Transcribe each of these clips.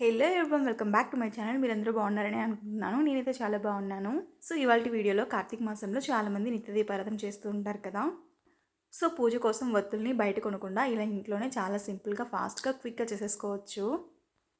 Hello everyone welcome back to my channel. మీరందరూ బాగున్నారని అనుకుంటున్నాను. నేనైతే చాలా బాగున్నాను. సో ఇవాళ వీడియోలో కార్తీక మాసంలో చాలామంది నిత్య దీపారాధన చేస్తూ ఉంటారు కదా. సో పూజ కోసం వత్తుల్ని బయట కొనకుండా ఇలా ఇంట్లోనే చాలా సింపుల్గా ఫాస్ట్గా క్విక్గా చేసేసుకోవచ్చు.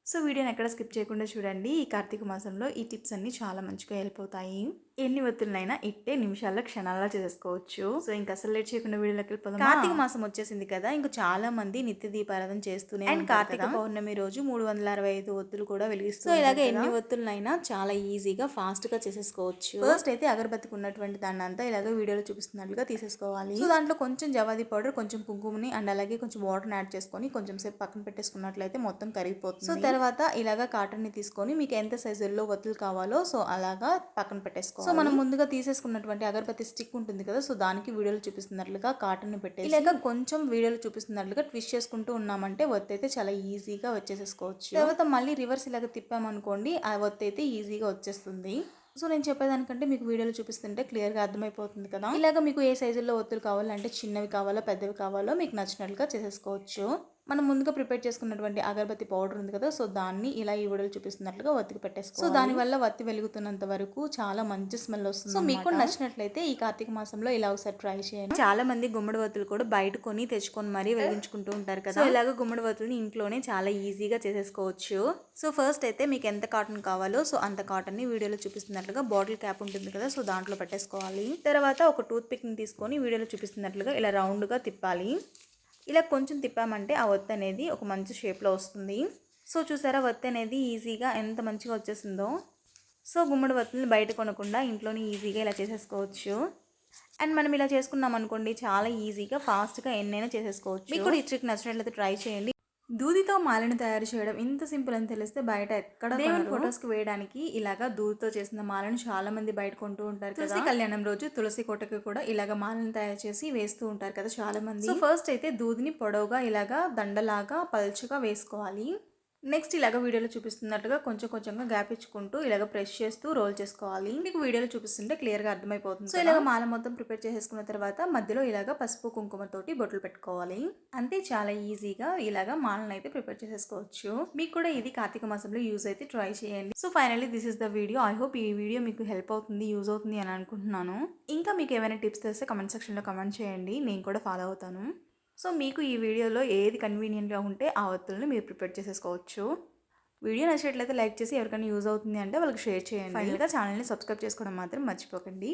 సో వీడియోని ఎక్కడ స్కిప్ చేయకుండా చూడండి. ఈ కార్తీక మాసంలో ఈ టిప్స్ అన్ని చాలా మంచిగా హెల్ప్ అవుతాయి. ఎన్ని ఒత్తులనైనా ఇట్టే నిమిషాల్లో క్షణాల్లో చేసేసుకోవచ్చు సో ఇంకా అసలు లేట్ చేయకుండా వీడియోలోకి వెళ్ళిపోదాం కార్తీక మాసం వచ్చేసింది కదా ఇంకా చాలా మంది నిత్య దీపారాధన చేస్తూనే అండ్ కార్తీక పౌర్ణమి రోజు మూడు వందల అరవై ఐదు ఒత్తులు కూడా వెలిగిస్తూ సో ఇలాగే ఎన్ని ఒత్తులనైనా చాలా ఈజీగా ఫాస్ట్గా చేసేసుకోవచ్చు. ఫస్ట్ అయితే అగరబత్తికి ఉన్నటువంటి దాన్ని అంతా ఇలాగ వీడియోలో చూపిస్తున్నట్లుగా తీసేసుకోవాలి. సో దాంట్లో కొంచెం జవాది పౌడర్ కొంచెం కుంకుమని అండ్ అలాగే కొంచెం వాటర్ యాడ్ చేసుకొని కొంచెం సేపు పక్కన పెట్టేసుకున్నట్లయితే మొత్తం కరిగిపోతుంది. సో తర్వాత ఇలాగా కాటన్ని తీసుకొని మీకు ఎంత సైజుల్లో ఒత్తులు కావాలో సో అలాగా పక్కన పెట్టేసుకోవాలి. సో మనం ముందుగా తీసేసుకున్నటువంటి అగరబత్తి స్టిక్ ఉంటుంది కదా సో దానికి వీడియోలో చూపిస్తున్నట్లుగా కాటన్ని పెట్టేసి ఇలాగ కొంచెం వీడియోలో చూపిస్తున్నట్లుగా ట్విస్ట్ చేసుకుంటూ ఉన్నామంటే ఒత్తి అయితే చాలా ఈజీగా వచ్చేసేసుకోవచ్చు. తర్వాత మళ్ళీ రివర్స్ ఇలాగ తిప్పామనుకోండి ఆ ఒత్తి అయితే ఈజీగా వచ్చేస్తుంది. సో నేను చెప్పేదానికంటే మీకు వీడియోలో చూపిస్తుంటే క్లియర్గా అర్థమైపోతుంది కదా. ఇలాగ మీకు ఏ సైజుల్లో ఒత్తులు కావాలంటే చిన్నవి కావాలో పెద్దవి కావాలో మీకు నచ్చినట్లుగా చేసేసుకోవచ్చు. మనం ముందుగా ప్రిపేర్ చేసుకున్నటువంటి అగరబత్తి పౌడర్ ఉంది కదా సో దాన్ని ఇలా ఈ వీడియోలో చూపిస్తున్నట్లుగా వత్తికి పెట్టేసుకో సో దాని వల్ల వత్తి వెలుగుతున్నంత వరకు చాలా మంచి స్మెల్ వస్తుంది సో మీకు నచ్చినట్లయితే ఈ కార్తీక మాసంలో ఇలా ఒకసారి ట్రై చేయండి. చాలా మంది గుమ్మడి వత్తులు కూడా బయట కొని తెచ్చుకొని మరీ వెలిగించుకుంటూ ఉంటారు కదా. ఇలాగ గుమ్మడి వత్తుల్ని ఇంట్లోనే చాలా ఈజీగా చేసేసుకోవచ్చు. సో ఫస్ట్ అయితే మీకు ఎంత కాటన్ కావాలో సో అంత కాటన్ని వీడియోలో చూపిస్తున్నట్లుగా బాటిల్ క్యాప్ ఉంటుంది కదా సో దాంట్లో పెట్టేసుకోవాలి. తర్వాత ఒక టూత్ పిక్ని తీసుకొని వీడియోలో చూపిస్తున్నట్లుగా ఇలా రౌండ్గా తిప్పాలి. ఇలా కొంచెం తిప్పామంటే ఆ ఒత్తి అనేది ఒక మంచి షేప్లో వస్తుంది. సో చూసారా వత్తి అనేది ఈజీగా ఎంత మంచిగా వచ్చేసిందో. సో గుమ్మడి వత్తులు బయట కొనకుండా ఇంట్లోనే ఈజీగా ఇలా చేసేసుకోవచ్చు. అండ్ మనం ఇలా చేసుకున్నాం అనుకోండి చాలా ఈజీగా ఫాస్ట్గా ఎన్నైనా చేసేసుకోవచ్చు. మీకు ఈ ట్రిక్ నచ్చినట్లయితే ట్రై చేయండి. దూదితో మాలను తయారు చేయడం ఇంత సింపుల్ అని తెలిస్తే బయట ఎక్కడ దేవుని ఫొటోస్కి వేయడానికి ఇలాగా దూదితో చేసిన మాలను చాలా మంది బయట కొంటూ ఉంటారు తులసి కళ్యాణం రోజు తులసి కోటకి కూడా ఇలాగ మాలను తయారు చేసి వేస్తూ ఉంటారు కదా చాలా మంది. ఫస్ట్ అయితే దూదిని పొడవుగా ఇలాగా దండలాగా పలుచగా వేసుకోవాలి. నెక్స్ట్ ఇలాగ వీడియోలో చూపిస్తున్నట్టుగా కొంచెం కొంచెంగా గ్యాప్ ఇచ్చుకుంటూ ఇలాగ ప్రెస్ చేస్తూ రోల్ చేసుకోవాలి. మీకు వీడియోలో చూపిస్తుంటే క్లియర్గా అర్థమైపోతుంది సో ఇలాగ మాల మొత్తం ప్రిపేర్ చేసేసుకున్న తర్వాత మధ్యలో ఇలాగ పసుపు కుంకుమతోటి బొట్లు పెట్టుకోవాలి. అంతే చాలా ఈజీగా ఇలాగ మాలను అయితే ప్రిపేర్ చేసేసుకోవచ్చు. మీకు కూడా ఇది కార్తీక మాసంలో యూజ్ అయితే ట్రై చేయండి. So finally this is the video. I hope ఈ వీడియో మీకు హెల్ప్ అవుతుంది యూజ్ అవుతుంది అని అనుకుంటున్నాను. ఇంకా మీకు ఏమైనా టిప్స్ తెలిస్తే కమెంట్ సెక్షన్లో కమెంట్ చేయండి. నేను కూడా ఫాలో అవుతాను. సో మీకు ఈ వీడియోలో ఏది కన్వీనియంట్గా ఉంటే ఆ ఒత్తులను మీరు ప్రిపేర్ చేసేసుకోవచ్చు. వీడియో నచ్చినట్లయితే లైక్ చేసి ఎవరికైనా యూజ్ అవుతుంది అంటే వాళ్ళకి షేర్ చేయండి. ఫైనల్గా ఛానల్ని సబ్స్క్రైబ్ చేసుకోవడం మాత్రం మర్చిపోకండి.